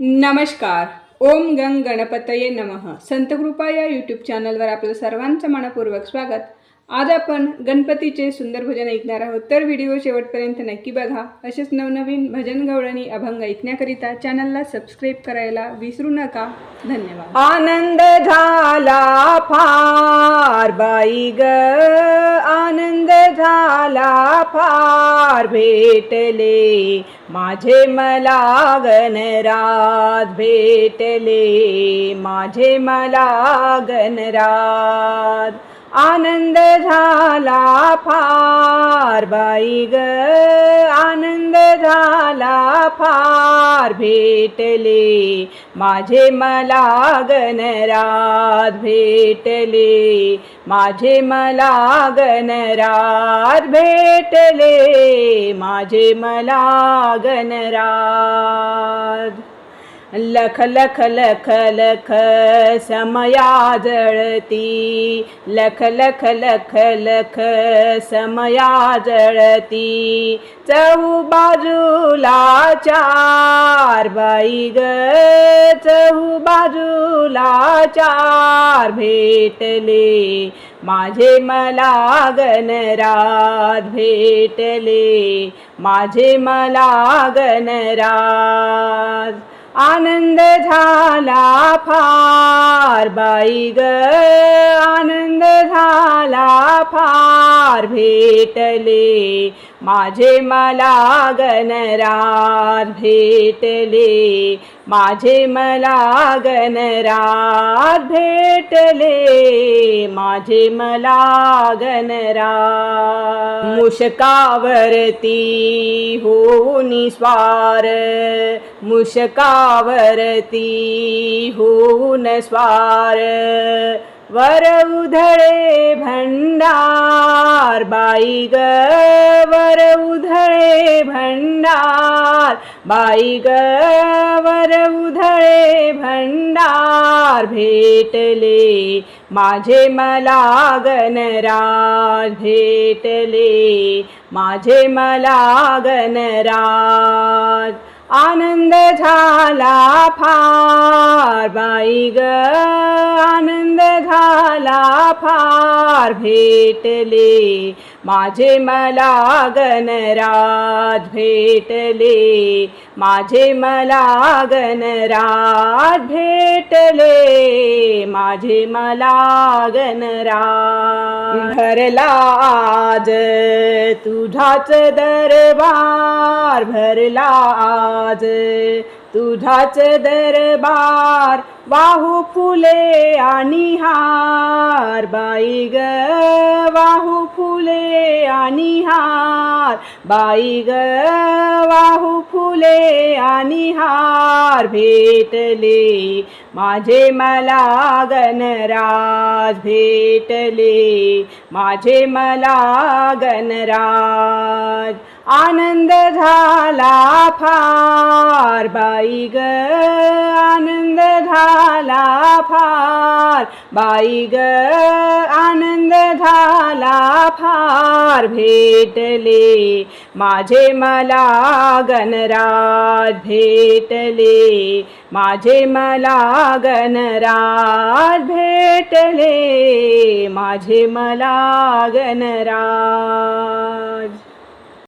नमस्कार. ओम गंग गणपतये नमः. संतकृपा या यूट्यूब चॅनलवर आपलं सर्वांचं मनपूर्वक स्वागत. आज आपण गणपतीचे सुंदर भजन ऐकणार आहोत. तर व्हिडिओ शेवटपर्यंत नक्की बघा. असेच नवनवीन भजन गवळणी अभंग ऐकण्याकरिता चॅनलला सबस्क्राईब करायला विसरू नका. धन्यवाद. आनंद झाला फार बाई ग. आनंद झाला फार भेटले. माझे मला गणराज भेटले. माझे मला गणराज आनंद झाला फार बाई ग आनंद झाला फार भेटले. माझे मला गणरात भेटले. माझे मला गणरात भेटले. माझे मला गणरात लख लख लख लख समया जळती लख लख लख लख समया जळती चहू बाजूला चार बाई ग. चहू बाजूला चार भेटले. माझे मला गणराज भेटले. माझे मला गणराज आनंद झाला फार बाई ग आनंद फार भेटले. माझे मला गणरार भेटले. माझे मला गणरार भेटले. माझे मला गणरार मुशकावरती होऊन स्वार. मुशकावरती होऊन स्वार. वर उधळे भंडार बाई ग वर उधळे भंडार बाई ग वर उधळे भंडार भेटले माझे मला गणराज भेटले माझे मला गणराज आनंद झाला फार बाई ग आनंद झाला फार भेटले. माझे मला गणराज भेटले. माझे मला गणराज भेटले. माझे मला गणराज भरला आज. तुझाच दरबार भरला आज. तुझाच दरबार वाहू फुले आणि हार बाई ग. वाहू फुले आणि हार बाई ग. वाहू फुले आणि हार भेटले माझे मला गणराज भेटले. माझे मला गणराज आनंद झाला फार बाई ग. आनंद झाला फार बाई ग. आनंद झाला फार भेटले. माझे मला गणराज भेटले. माझे मला गणराज भेटले. माझे मला गणराज